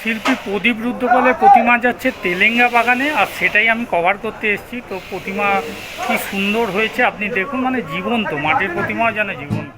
শিল্পী প্রদীপ রুদ্রপালের প্রতিমা যাচ্ছে তেলেঙ্গা বাগানে, আর সেটাই আমি কভার করতে এসেছি। তো প্রতিমা কি সুন্দর হয়েছে আপনি দেখুন মানে জীবন্ত, মাটির প্রতিমাও যেন জীবন্ত।